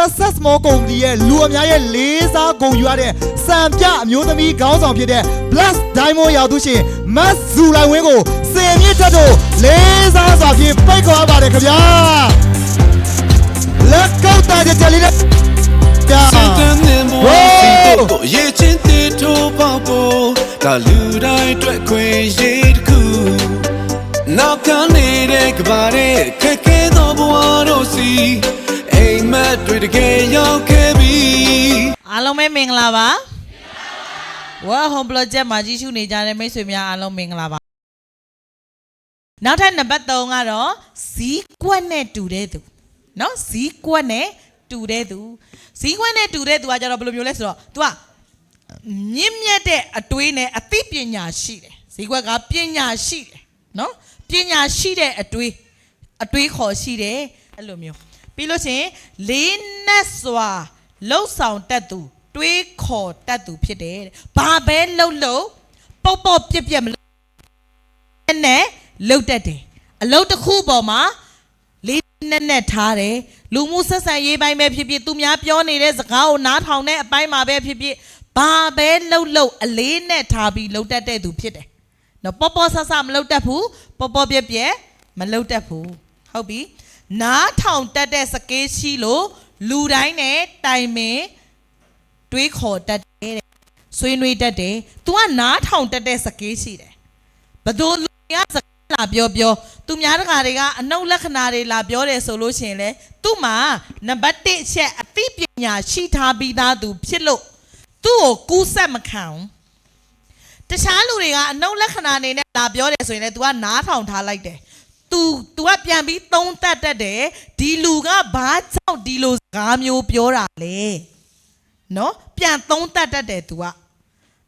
success small ကုမ္ပဏီရဲ့လူအများရဲ့လေးစားဂုဏ်ယူရတဲ့စံပြအမျိုးသမီးခေါင်းဆောင်ဖြစ်တဲ့ Blast Diamond ရောက်သူရှင်မတ်ဇူလိုင်ဝင်းကိုစင်မြင့်တက်တို့လေးစားစွာဖြင့်ပိတ်ခေါ်ရပါတယ်ခင်ဗျာလက်ကောက်တာကြကြလေးနဲ့ကြာစင်တန်းနေမို့စီတော့ရေချင်းတီထိုးပေါက်ဖို့ဒါလူတိုင်းအတွက်ခွင့်ရည်တစ်ခုနောက်ကနေတဲ့ကဘာတဲ့ခက်ခဲသောဘဝတို့စီအိ မ်မက်တွေတကယ်ရောက်ခဲ့ပြီ အားလုံးပဲမင်္ဂလာပါဝါ home project မှာကြီးစုနေကြတဲ့မိတ်ဆွေများအားလုံးမင်္ဂလာပါနောက်ထပ်နံပါတ်3ကတော့ဇီးကွက်နဲ့တူတဲ့သူเนาะဇီးကွက်နဲ့တူတဲ့သူဇီးကွက်နဲ့တူတဲ့သူကကြတော့ဘယ်လိုမျိုးလဲဆိုတော့ तू ကမြင့်မြတ်တဲ့အတွေးနဲ့အသိပညာရှိတယ်ဇီးကွက်ကပညာရှိတယ်เนาะပညာရှိတဲ့အတွေးအတွေးခေါ်ရှိတယ်အဲ့လိုမျိုး ပြီးလို့ရှိရင်လေးနက်စွာလှုပ်ဆောင်တတ်သူတွေးခေါ်တတ်သူဖြစ်တယ်တဲ့ဘာပဲလှုပ်လှုပ်ပုတ်ပုတ်ပြက်ပြက်မလို့နဲ့လှုပ်တတ်တယ်အလုပ်တစ်ခုပေါ်မှာလေးနက်နက်ထားတယ်လူမှုဆက်ဆံရေးပိုင်းပဲဖြစ်ဖြစ်သူများပြောနေတဲ့စကားကိုနားထောင်တဲ့အပိုင်းမှာပဲဖြစ်ဖြစ်ဘာပဲလှုပ်လှုပ်အလေးနဲ့ထားပြီးလှုပ်တတ်တဲ့သူဖြစ်တယ်နော်ပေါ်ပေါ်ဆဆမလုပ်တတ်ဘူးပေါ်ပေါ်ပြက်ပြက်မလုပ်တတ်ဘူးဟုတ်ပြီ နားထောင်တတ်တဲ့စကေးရှိလို့လူတိုင်းနဲ့တိုင်ပင်တွေးခေါ်တတ်တယ်တဲ့ဆွေးနွေးတတ်တယ် तू ကနားထောင်တတ်တဲ့စကေးရှိတယ်ဘယ်သူလူတွေကစကားလာပြောပြောသူများတကာတွေကအနှုတ်လက္ခဏာတွေလာပြောတယ်ဆိုလို့ရှိရင်လေသူ့မှာနံပါတ်1အချက်အသိပညာရှိထားပြီးသားသူဖြစ်လို့သူ့ကိုကူးဆက်မခံဘူးတခြားလူတွေကအနှုတ်လက္ခဏာအနေနဲ့လာပြောတယ်ဆိုရင်လည်း तू ကနားထောင်ထားလိုက်တယ် သူသူကပြန်ပြီးသုံးတက်တတ်တယ်ဒီလူကဘာကြောင့်ဒီလိုစကားမျိုးပြောတာလဲနော်ပြန်သုံးတက်တတ်တယ်သူက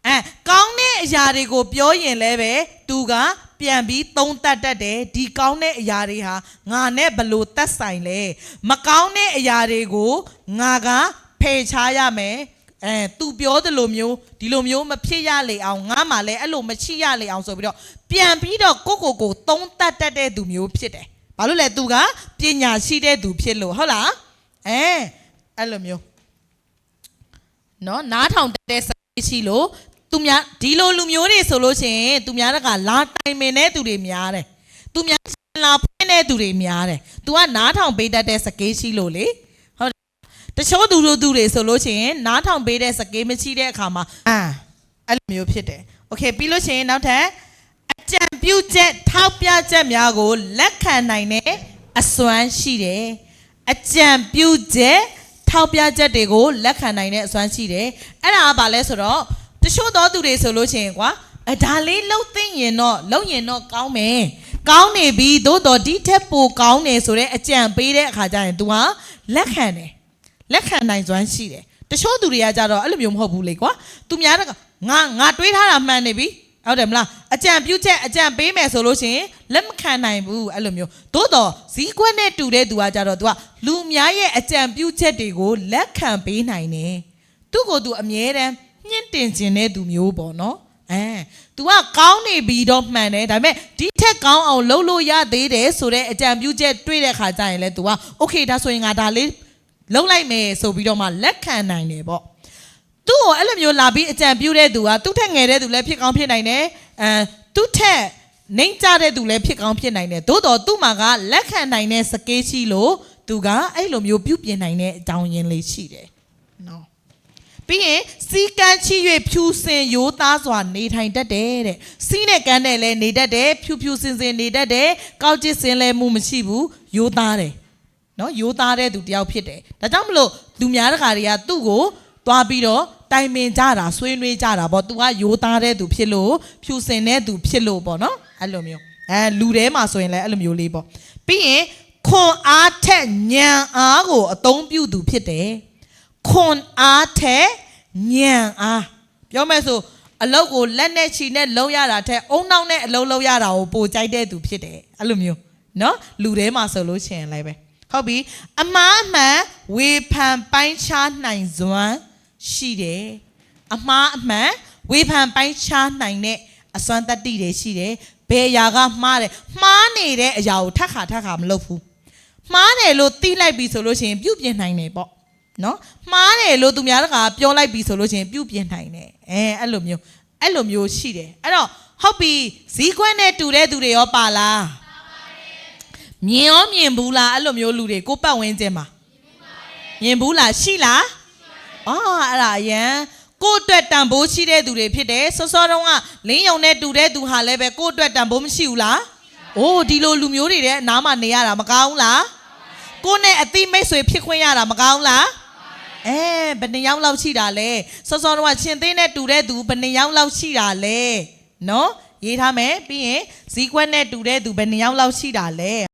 အဲကောင်းတဲ့အရာတွေကိုပြောရင်လည်းပဲသူကပြန်ပြီးသုံးတက်တတ်တယ်ဒီကောင်းတဲ့အရာတွေဟာငါနဲ့ဘလို့သက်ဆိုင်လဲမကောင်းတဲ့အရာတွေကိုငါကဖယ်ရှားရမယ် အဲသူပြောသလိုမျိုးဒီလိုမျိုးမဖြစ်ရလေအောင်ငါမှလည်းအဲ့လိုမရှိရလေအောင်ဆိုပြီးတော့ပြန်ပြီးတော့ကိုကိုကိုသုံးတတ်တတ်တဲ့သူမျိုးဖြစ်တယ်။ဘာလို့လဲသူကပညာရှိတဲ့သူဖြစ်လို့ဟုတ်လား။အဲအဲ့လိုမျိုးနော်နားထောင်တတ်တဲ့စာရှိလို့သူများဒီလိုလူမျိုးတွေဆိုလို့ရှိရင်သူများကလာတိုင်ပင်တဲ့သူတွေများတယ်။သူများလာဖွင့်တဲ့သူတွေများတယ်။ तू ကနားထောင်ပေးတတ်တဲ့စကေးရှိလို့လေ။ တ်တယ်တချို့သူတို့သူတွေဆိုလို့ရှိရင်နားထောင်ပေးတဲ့စကေးမရှိတဲ့အခါမှာအာအဲ့လိုမျိုးဖြစ်တယ်โอเคပြီးလို့ရှိရင်နောက်ထပ်အကြံပြုချက်ထောက်ပြချက်များကိုလက်ခံနိုင်တဲ့အစွမ်းရှိတယ်အကြံပြုချက် ထောက်ပြချက်တွေကိုလက်ခံနိုင်တဲ့အစွမ်းရှိတယ်။အဲ့ဒါကဘာလဲဆိုတော့တချို့သောသူတွေဆိုလို့ရှိရင်ကွာအဲဒါလေးလှုပ်သိမ့်ရင်တော့လှုပ်ရင်တော့ကောင်းမယ်။ကောင်းနေပြီသို့တော်ဒီထက်ပိုကောင်းနေဆိုတဲ့အကြံပေးတဲ့အခါကျရင် तू ကလက်ခံတယ်။ လက်ခံနိုင်စွမ်းရှိတယ်။တချို့သူတွေကကြတော့အဲ့လိုမျိုးမဟုတ်ဘူးလေကွာ။ तू များတော့ငါငါတွေးထားတာမှန်နေပြီ။ဟုတ်တယ်မလားအကြံပြုချက်အကြံပေးမယ်ဆိုလို့ရှိရင်လက်မခံနိုင်ဘူးအဲ့လိုမျိုးသို့တော့ဇီးကွက်နဲ့တူတဲ့သူကကြတော့ तू ကလူများရဲ့အကြံပြုချက်တွေကိုလက်ခံပေးနိုင်တယ်သူ့ကို तू အမြဲတမ်းညှင့်တင်ခြင်းတဲ့သူမျိုးပေါ့နော်အဲ तू ကကောင်းနေပြီတော့မှန်တယ်ဒါပေမဲ့ဒီထက်ကောင်းအောင်လုပ်လို့ရသေးတယ်ဆိုတဲ့အကြံပြုချက်တွေ့တဲ့ခါကျရင်လဲ तू က okay ဒါဆိုရင်ငါဒါလေး လုပ်လိုက်မယ်ဆိုပြီးတော့မှလက်ခံနိုင်တယ်ပေါ့သူ့ကိုအဲ့လိုမျိုးလာပြီးအကြံပြုတဲ့သူကသူ့ထက်ငယ်တဲ့သူလည်းဖြစ်ကောင်းဖြစ်နိုင်တယ်အဲသူ့ထက်နှိမ့်ကြတဲ့သူလည်းဖြစ်ကောင်းဖြစ်နိုင်တယ်သို့တော်သူ့မှာကလက်ခံနိုင်တဲ့စကေးရှိလို့သူကအဲ့လိုမျိုးပြုပြင်နိုင်တဲ့အကြောင်းရင်းလေးရှိတယ်နော်ပြီးရင်စီကန်းချီ၍ဖြူစင်ရိုးသားစွာနေထိုင်တတ်တယ်တဲ့စီးနဲ့ကန်းနဲ့လည်းနေတတ်တယ်ဖြူဖြူစင်စင်နေတတ်တယ်ကောက်ကျစ်စင်လည်းမှုမရှိဘူးရိုးသားတယ် နော်ရိုးသားတဲ့သူတယောက်ဖြစ်တယ်ဒါကြောင့်မလို့လူများတခါတွေကသူ့ကိုသွားပြီးတော့တိုင်ပင်ကြတာဆွေးနွေးကြတာပေါ့ तू ကရိုးသားတဲ့သူဖြစ်လို့ဖြူစင်တဲ့သူဖြစ်လို့ပေါ့နော်အဲ့လိုမျိုးအဲလူထဲမှာဆိုရင်လည်းအဲ့လိုမျိုးလေးပေါ့ပြီးရင်ခွန်အားထက်ညံအားကိုအသုံးပြုသူဖြစ်တယ်ခွန်အားထက်ညံအားပြောမယ်ဆိုအလုတ်ကိုလက်နဲ့ချီနဲ့လုံးရတာထက်အုံနောက်နဲ့အလုံးလုံးရတာကိုပိုကြိုက်တဲ့သူဖြစ်တယ်အဲ့လိုမျိုးနော်လူထဲမှာဆိုလို့ရှိရင်လည်းပဲ ဟုတ်ပြီအမားအမှန်ဝေဖန်ပိုင်းခြားနိုင်စွမ်းရှိတယ်အမားအမှန်ဝေဖန်ပိုင်းခြားနိုင်တဲ့အစွမ်းတတ္တိတွေရှိတယ်ဘယ်အရာကမှားတယ်မှားနေတဲ့အရာကိုထပ်ခါထပ်ခါမလုပ်ဘူးမှားတယ်လို့သိလိုက်ပြီဆိုလို့ရှိရင်ပြုတ်ပြင်နိုင်တယ်ပေါ့နော်မှားတယ်လို့သူများတကာပြောလိုက်ပြီဆိုလို့ရှိရင်ပြုတ်ပြင်နိုင်တယ်အဲအဲ့လိုမျိုးအဲ့လိုမျိုးရှိတယ်အဲ့တော့ဟုတ်ပြီဇီးကွက်နဲ့တူတဲ့သူတွေရောပါလား မြင်ရောမြင်ဘူးလားအဲ့လိုမျိုးလူတွေကိုပတ်ဝန်းကျင်မှာမြင်ဘူးလားရှိလားအော်အဲ့ဒါအရန်ကိုယ့်အတွက်တန်ဖိုးရှိတဲ့သူတွေဖြစ်တယ်စောစောတုန်းကလင်းယုံနဲ့တူတဲ့သူဟာလည်းပဲကိုယ့်အတွက်တန်ဖိုးမရှိဘူးလားအိုးဒီလိုလူမျိုးတွေတဲ့နားမှာနေရတာမကောင်းဘူးလားကိုနဲ့အတိမိတ်ဆွေဖြစ်ခွင့်ရတာမကောင်းလားအဲဘယ်နှစ်ယောက်လောက်ရှိတာလဲစောစောတော့ချင်းသေးနဲ့တူတဲ့သူဘယ်နှစ်ယောက်လောက်ရှိတာလဲနော်ရေးထားမယ်ပြီးရင်ဇီးကွက်နဲ့တူတဲ့သူဘယ်နှစ်ယောက်လောက်ရှိတာလဲ